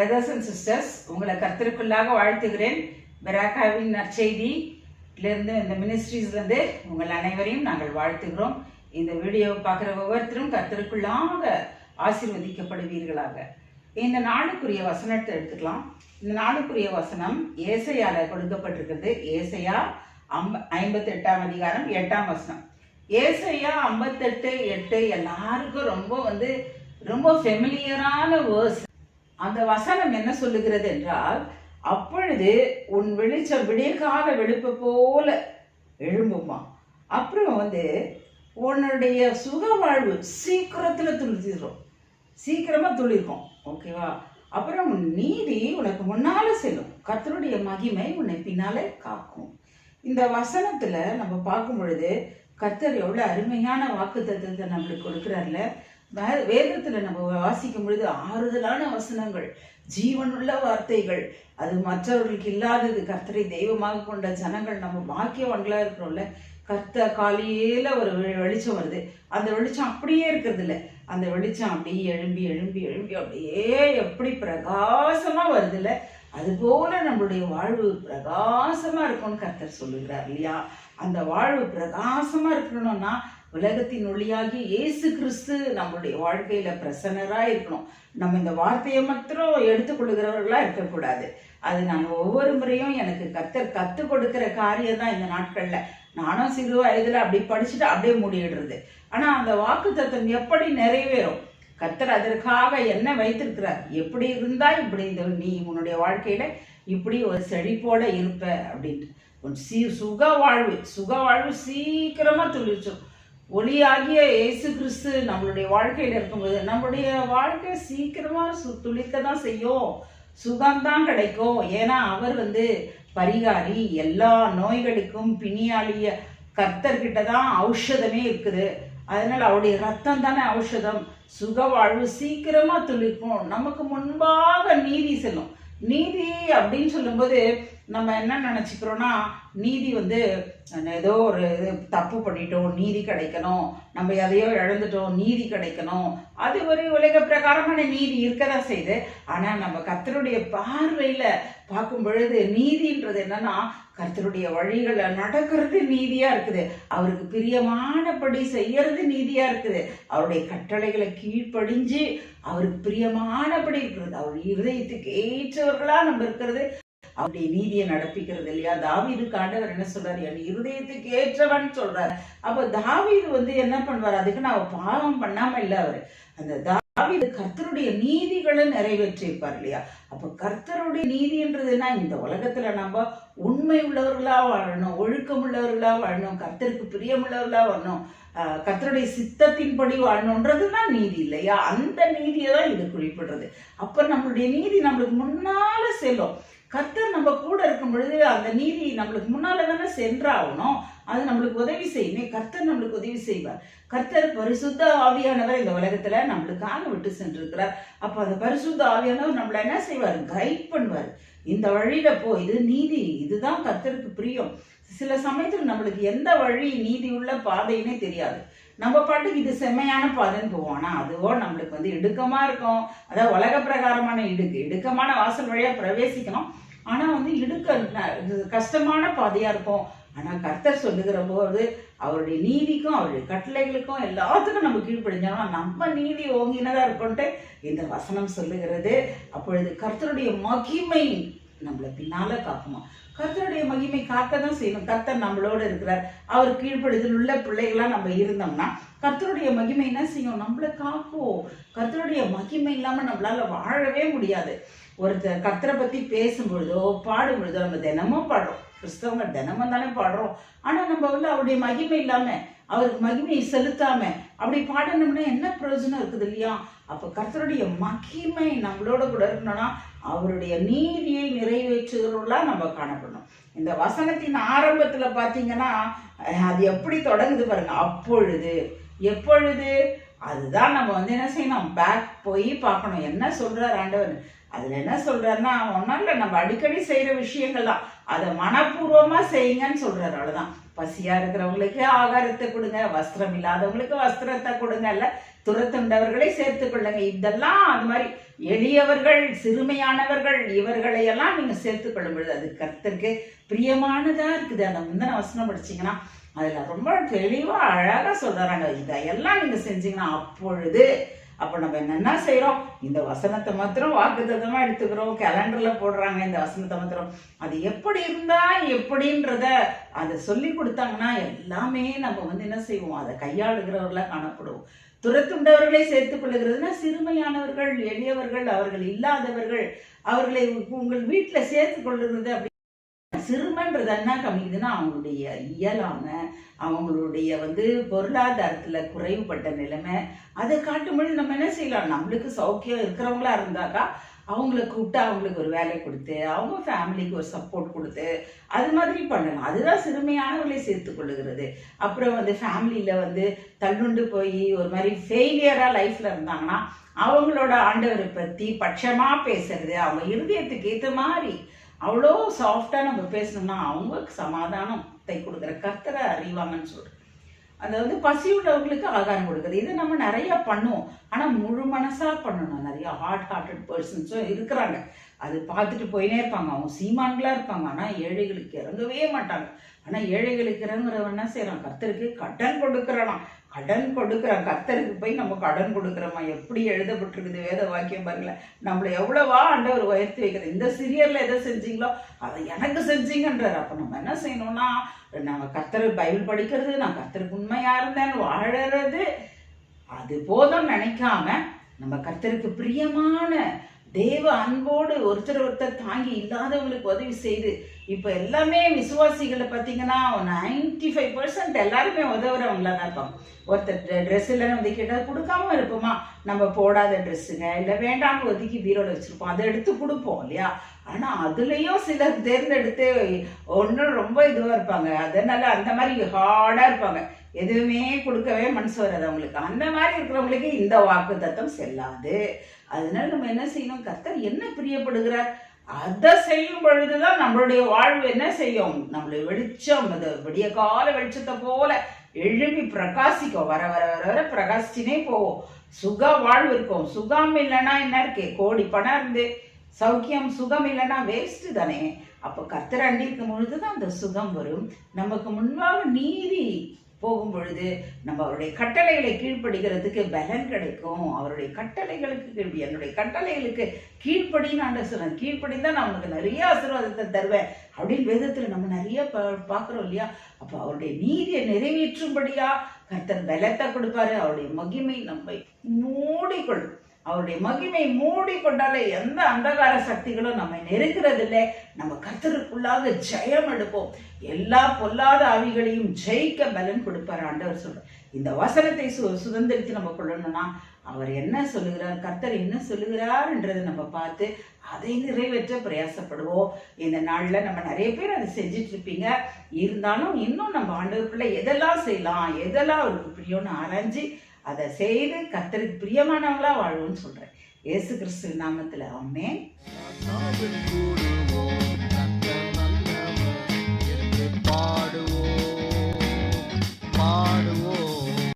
Brothers and sisters உங்களை கத்திற்குள்ளாக வாழ்த்துகிறேன். பெராக்காவின் நற்செய்தியிலிருந்து இந்த மினிஸ்ட்ரீஸ்லேருந்து உங்கள் அனைவரையும் நாங்கள் வாழ்த்துகிறோம். இந்த வீடியோவை பார்க்குற ஒவ்வொருத்தரும் கத்திற்குள்ளாக ஆசீர்வதிக்கப்படுவீர்களாக. இந்த நாளுக்குரிய வசனத்தை எடுத்துக்கலாம். இந்த நாளுக்குரிய வசனம் ஏசையால கொடுக்கப்பட்டிருக்கிறது. ஏசையா அம்ப ஐம்பத்தெட்டாம் அதிகாரம் எட்டாம் வசனம். ஏசையா ஐம்பத்தெட்டு எட்டு எல்லாருக்கும் ரொம்ப வந்து ரொம்ப ஃபெமிலியரான வேர்ஸ் அந்த வசனம் என்ன சொல்லுகிறது என்றால் அப்பொழுது உன் வெளிச்சம் விடியற்கால வெளுப்பு போல எழும்புமா? அப்புறம் வந்து உன்னுடைய சுக வாழ்வு சீக்கிரத்தில் துளிச்சிடும் சீக்கிரமாக துளிர்க்கும். ஓகேவா அப்புறம் உன் நீதி உனக்கு முன்னால் செல்லும். கத்தருடைய மகிமை உன்னை பின்னாலே காக்கும். இந்த வசனத்தில் நம்ம பார்க்கும் பொழுது கத்தர் எவ்வளோ அருமையான வாக்கு தத்துவத்தை நம்மளுக்கு கொடுக்குறாருல வேற வேதத்துல நம்ம வாசிக்கும் பொழுது ஆறுதலான வசனங்கள் ஜீவனுள்ள வார்த்தைகள் அது மற்றவர்களுக்கு இல்லாதது. கர்த்தரை தெய்வமாக கொண்ட ஜனங்கள் நம்ம பாக்கியவான்களா இருக்கிறோம்ல. கர்த்த காலையில ஒரு வெ- வெளிச்சம் வருது. அந்த வெளிச்சம் அப்படியே இருக்கிறது இல்ல அந்த வெளிச்சம் அப்படியே எழும்பி எழும்பி எழும்பி அப்படியே எப்படி பிரகாசமா வருதுல்ல? அது போல நம்மளுடைய வாழ்வு பிரகாசமா இருக்கும்னு கர்த்தர் சொல்லுகிறார் இல்லையா? அந்த வாழ்வு பிரகாசமா இருக்கணும்னா உலகத்தின் ஒளியாகி இயேசு கிறிஸ்து நம்மளுடைய வாழ்க்கையில பிரசன்னரா இருக்கணும். நம்ம இந்த வார்த்தையை மாத்திரம் எடுத்துக்கொள்கிறவர்களாக இருக்கக்கூடாது. அது நான் ஒவ்வொரு முறையும் எனக்கு கத்தர் கற்றுக் கொடுக்கிற காரியம் தான் இந்த நாட்கள்ல. நானும் சிறு வயதுல அப்படி படிச்சுட்டு அப்படியே முடியிடுறது ஆனா அந்த வாக்கு தத்துவம் எப்படி நிறைவேறும்? கத்தர் அதற்காக என்ன வைத்திருக்கிறார்? எப்படி இருந்தா இப்படி இந்த நீ உன்னுடைய வாழ்க்கையில இப்படி ஒரு செழிப்போட இருப்ப அப்படின்ட்டு. உன் சீ சுக வாழ்வு சுக வாழ்வு சீக்கிரமா துளிர்ச்சும் ஒளியாகிய இயேசு கிறிஸ்து நம்மளுடைய வாழ்க்கையில் இருக்கும்போது நம்மளுடைய வாழ்க்கை சீக்கிரமாக சு துளிக்க தான் செய்யும். சுகம்தான் கிடைக்கும். ஏன்னா அவர் வந்து பரிகாரி. எல்லா நோய்களுக்கும் பிணியாளிய கர்த்தர்கிட்ட தான் ஔஷதமே இருக்குது. அதனால் அவருடைய ரத்தம் தானே ஔஷதம். சுக வாழ்வு சீக்கிரமாக துளிக்கும் நமக்கு முன்பாக நீதி செல்லும். நீதி அப்படின்னு சொல்லும்போது நம்ம என்ன நினச்சிக்கிறோன்னா நீதி வந்து ஏதோ ஒரு இது தப்பு பண்ணிட்டோம் நீதி கிடைக்கணும் நம்ம எதையோ இழந்துட்டோம் நீதி கிடைக்கணும். அது ஒரு உலக பிரகாரமான நீதி இருக்கதான் செய்யுது. ஆனால் நம்ம கத்தருடைய பார்வையில் பார்க்கும் பொழுது நீதின்றது என்னன்னா கர்த்தருடைய வழிகளை நடக்கிறது நீதியா இருக்குது. அவருக்கு பிரியமானபடி செய்யறது நீதியா இருக்குது. அவருடைய கட்டளைகளை கீழ்ப்படிஞ்சு அவருக்கு பிரியமானபடி இருக்கிறது. அவர் இருதயத்துக்கு ஏற்றவர்களா நம்ம இருக்கிறது. அவருடைய நீதியை நடப்பிக்கிறது இல்லையா? தாவீது காண்டவர் என்ன சொல்றாரு? என் இருதயத்துக்கு ஏற்றவன் சொல்றாரு. அப்ப தாவீது வந்து என்ன பண்ணுவார்? அதுக்கு நான் பாவம் பண்ணாம இல்ல அவரு. அந்த தா தாவிது கர்த்தருடைய நீதிகளை நிறைவேற்றிருப்பார் இல்லையா? அப்ப கர்த்தருடைய நீதின்றதுன்னா இந்த உலகத்துல நம்ம உண்மை உள்ளவர்களா வாழணும் ஒழுக்கம் உள்ளவர்களா வாழணும் கர்த்தருக்கு பிரியமுள்ளவர்களா வாழணும் கர்த்தருடைய சித்தத்தின்படி வாழணுன்றது தான் நீதி இல்லையா? அந்த நீதியை தான் இது குறிப்பிடுறது. அப்ப நம்மளுடைய நீதி நம்மளுக்கு முன்னால செல்லும். கர்த்தர் நம்ம கூட இருக்கும் பொழுது அந்த நீதி நம்மளுக்கு முன்னால தானே சென்றாகணும். அது நம்மளுக்கு உதவி செய்யுமே. கர்த்தர் நம்மளுக்கு உதவி செய்வார். கர்த்தர் பரிசுத்த ஆவியானவர் இந்த உலகத்துல நம்மளுக்காக விட்டு சென்றிருக்கிறார். அப்ப அந்த பரிசுத்த ஆவியானவர் நம்மள என்ன செய்வார்? கைட் பண்ணுவார். இந்த வழியில போ இது நீதி. இதுதான் கர்த்தருக்கு பிரியம். சில சமயத்துல நம்மளுக்கு எந்த வழி நீதி உள்ள பாதைன்னே தெரியாது. நம்ம பாட்டுக்கு இது செம்மையான பாதைன்னு போவோம். ஆனா அதுவோ நம்மளுக்கு வந்து இடுக்கமா இருக்கும். அதாவது உலக பிரகாரமான இடுக்கு. இடுக்கமான வாசல் வழியா பிரவேசிக்கணும். ஆனா வந்து இடுக்க இது கஷ்டமான பாதையா இருக்கும். ஆனால் கர்த்தர் சொல்லுகிற போது அவருடைய நீதிக்கும் அவருடைய கட்டளைகளுக்கும் எல்லாத்துக்கும் நம்ம கீழ்ப்படிஞ்சாலும் நம்ம நீதி ஓங்கினதா இருக்கோன்ட்டு இந்த வசனம் சொல்லுகிறது. அப்பொழுது கர்த்தருடைய மகிமை நம்மளை பின்னால காக்குமா. கர்த்தருடைய மகிமை காக்க தான் செய்யணும் கர்த்தர் நம்மளோட இருக்கிறார். அவர் கீழ்ப்படுதல் உள்ள பிள்ளைகளாக நம்ம இருந்தோம்னா கர்த்தருடைய மகிமை என்ன செய்யும்? நம்மளை காக்கும். கர்த்தருடைய மகிமை இல்லாம நம்மளால வாழவே முடியாது. ஒருத்தர் கர்த்தரை பத்தி பேசும் பொழுதோ பாடும் பொழுதோ நம்ம தினமும் பாடுறோம். கிறிஸ்தவங்க தினமும் தானே பாடுறோம். ஆனா நம்ம வந்து அவருடைய மகிமை இல்லாம அவருக்கு மகிமையை செலுத்தாம அப்படி பாடணும்னா என்ன பிரயோஜனம் இருக்குது இல்லையா? அப்ப கர்த்தருடைய மகிமை நம்மளோட கூட இருக்கணும்னா அவருடைய நீதியை நிறைவேற்றுகிறவர்களா நம்ம காணப்படணும். இந்த வசனத்தின் ஆரம்பத்துல பாத்தீங்கன்னா அது எப்படி தொடங்குது பாருங்க. அப்பொழுது எப்பொழுது? அதுதான் நம்ம வந்து என்ன செய்யணும்? பேக் போய் பார்க்கணும். என்ன சொல்றார் ஆண்டவர்? அதுல என்ன சொல்றாருன்னா ஒன்றும் இல்லை நம்ம அடிக்கடி செய்யற விஷயங்கள் தான். அதை மனப்பூர்வமா செய்யுங்கன்னு சொல்றாரு. அவ்வளவுதான். பசியா இருக்கிறவங்களுக்கு ஆகாரத்தை கொடுங்க. வஸ்திரம் இல்லாதவங்களுக்கு வஸ்திரத்தை கொடுங்க. இல்ல துரத்துண்டவர்களை சேர்த்து கொள்ளுங்க. இதெல்லாம் அது மாதிரி எளியவர்கள் சிறுமையானவர்கள் இவர்களை எல்லாம் நீங்க சேர்த்து கொள்ளும் பொழுது அது கர்த்தருக்கு பிரியமானதா இருக்குது. அந்த முந்தின வசனம் படிச்சீங்கன்னா அதுல ரொம்ப தெளிவா அழகா சொல்றாங்க இதையெல்லாம் நீங்க செஞ்சீங்கன்னா அப்பொழுது அப்ப நம்ம என்னென்ன செய்கிறோம் இந்த வசனத்தை மாத்திரம் வாக்குத்தத்தமா எடுத்துக்கிறோம். கேலண்டர்ல போடுறாங்க இந்த வசனத்தை மாத்திரம். அது எப்படி இருந்தா எப்படின்றத அதை சொல்லி கொடுத்தாங்கன்னா எல்லாமே நம்ம வந்து என்ன செய்வோம்? அதை கையாளுகிறவர்களா காணப்படுவோம். துரத்துண்டவர்களை சேர்த்துக் கொள்ளுகிறதுனா சிறுமையானவர்கள் எளியவர்கள் அவர்கள் இல்லாதவர்கள் அவர்களை உங்கள் வீட்டில் சேர்த்துக் கொள்ளுகிறது அப்படி சிறுமைன்றது என்ன காமிக்குதுன்னா அவங்களுடைய இயலாம அவங்களுடைய வந்து பொருளாதாரத்தில் குறைவுபட்ட நிலைமை. அதை காட்டும்பொழுது நம்ம என்ன செய்யலாம்? நம்மளுக்கு சௌக்கியம் இருக்கிறவங்களா இருந்தாக்கா அவங்கள கூப்பிட்டு அவங்களுக்கு ஒரு வேலை கொடுத்து அவங்க ஃபேமிலிக்கு ஒரு சப்போர்ட் கொடுத்து அது மாதிரி பண்ணலாம். அதுதான் சிறுமையானவர்களை சேர்த்து கொள்ளுகிறது. அப்புறம் வந்து ஃபேமிலியில் வந்து தள்ளுண்டு போய் ஒரு மாதிரி ஃபெயிலியராக லைஃப்பில் இருந்தாங்கன்னா அவங்களோட ஆண்டவரை பற்றி பட்சமாக பேசுறது அவங்க இருதயத்துக்கு ஏற்ற மாதிரி அவ்வளோ சாஃப்டாக நம்ம பேசணும்னா அவங்களுக்கு சமாதானத்தை கொடுக்குற கர்த்தரை அறிவாங்கன்னு சொல்கிறேன் அதாவது பசி உள்ளவங்களுக்கு ஆகாரம் கொடுக்குறது இதை நம்ம நிறைய பண்ணுவோம். ஆனால் முழு மனசாக பண்ணணும். நிறைய ஹார்ட் ஹார்ட்டட் பர்சன்ஸும் இருக்கிறாங்க. அது பார்த்துட்டு போயினே இருப்பாங்க. அவங்க சீமான்களாக இருப்பாங்க. ஆனால் ஏழைகளுக்கு இறங்கவே மாட்டாங்க. ஆனால் ஏழைகளுக்கு இறங்குறவன் என்ன செய்கிறான் கத்தருக்கு கடன் கொடுக்குறானாம் கடன் கொடுக்குறான் கர்த்தருக்கு போய் நம்ம கடன் கொடுக்குறோமா? எப்படி எழுதப்பட்டிருக்குது வேத வாக்கியம் பாருங்களேன். நம்மளை எவ்வளவா ஆண்டவர் உயர்த்தி வைக்கிறது இந்த சீரியல்ல எதை செஞ்சீங்களோ அதை எனக்கு செஞ்சீங்கன்றார். அப்போ நம்ம என்ன செய்யணும்னா நம்ம கத்தர் பைபிள் படிக்கிறது நான் கத்தருக்கு உண்மையா இருந்தேன்னு வாழறது அது போதும் நினைக்காம நம்ம கர்த்தருக்கு பிரியமான தேவ அன்போடு ஒருத்தர் ஒருத்தர் தாங்கி இல்லாதவங்களுக்கு உதவி செய்து இப்போ எல்லாமே விசுவாசிகளை பார்த்தீங்கன்னா நைன்டி ஃபைவ் பர்சன்ட் எல்லாருமே உதவுறவங்களா தான் இருப்பாங்க. ஒருத்தர் ட்ரெஸ் இல்லைன்னு வந்து கேட்டால் கொடுக்காம இருப்போமா? நம்ம போடாத ட்ரெஸ்ஸுங்க இல்லை வேண்டாம்னு ஒதுக்கி பீரோவில் வச்சுருப்போம். அதை எடுத்து கொடுப்போம் இல்லையா? ஆனால் அதுலேயும் சிலர் தேர்ந்தெடுத்து ஒன்றும் ரொம்ப இதுவாக இருப்பாங்க. அதனால அந்த மாதிரி ஹார்டாக இருப்பாங்க. எதுவுமே கொடுக்கவே மனசு வராது அவங்களுக்கு. அந்த மாதிரி இருக்கிறவங்களுக்கு இந்த வாக்கு தத்தம் செல்லாது. அதனால நம்ம என்ன செய்யணும்? கர்த்தர் என்ன பிரியப்படுகிறார்? அதை செய்யும் பொழுதுதான் நம்மளுடைய வாழ்வு என்ன செய்யும்? நம்மளுடைய வெளிச்சம் அது விடிய கால வெளிச்சத்தை போல எழுப்பி பிரகாசிக்கும். வர வர வர வர பிரகாசிச்சுனே போவோம். சுக வாழ்வு இருக்கும். சுகம் இல்லைன்னா என்ன இருக்கு? கோடி பணம் இருந்து சௌக்கியம் சுகம் இல்லைன்னா வேஸ்ட் தானே. அப்போ கர்த்தர் அண்டிருக்கும் பொழுது தான் அந்த சுகம் வரும். நமக்கு முன்பாக நீதி போகும் பொழுது நம்ம அவருடைய கட்டளைகளை கீழ்ப்படுகிறதுக்கு பலன் கிடைக்கும். அவருடைய கட்டளைகளுக்கு கீழ் என்னுடைய கட்டளைகளுக்கு கீழ்ப்படின்னு ஆண்ட சொல்றேன் கீழ்ப்படிந்தா நான் உனக்கு நிறைய ஆசீர்வாதத்தை தருவேன் அப்படின்னு வேதத்துல நம்ம நிறைய பா பார்க்குறோம் இல்லையா? அப்போ அவருடைய நீதியை நிறைவேற்றும்படியா கர்த்தர் பலத்தை கொடுப்பாரு. அவருடைய மகிமை நம்மை மூடிக்கொள்ளும். அவருடைய மகிமை மூடிக்கொண்டாலே எந்த அந்தகார சக்திகளும் நம்மை நெருக்கிறதில்லை. நம்ம கர்த்தருக்குள்ளாக ஜெயம் எடுப்போம். எல்லா பொல்லாத ஆவிகளையும் ஜெயிக்க பலன் கொடுப்பார் ஆண்டவர் சொல்ற இந்த வசனத்தை சு சுதந்திரித்து நம்ம கொள்ளணும்னா அவர் என்ன சொல்லுகிறார்? கர்த்தர் என்ன சொல்லுகிறார்ன்றதை நம்ம பார்த்து அதை நிறைவேற்ற பிரயாசப்படுவோம். இந்த நாளில் நம்ம நிறைய பேர் அதை செஞ்சுட்டு இருப்பீங்க இருந்தாலும் இன்னும் நம்ம ஆண்டவருக்குள்ள எதெல்லாம் செய்யலாம் எதெல்லாம் அவருக்கு பிரியோன்னு ஆராய்ஞ்சு அதை செய்து கத்தருக்கு பிரியமானவங்களா வாழ்வோம்னு சொல்றேன். இயேசு கிறிஸ்து நாமத்தில் ஆமென்.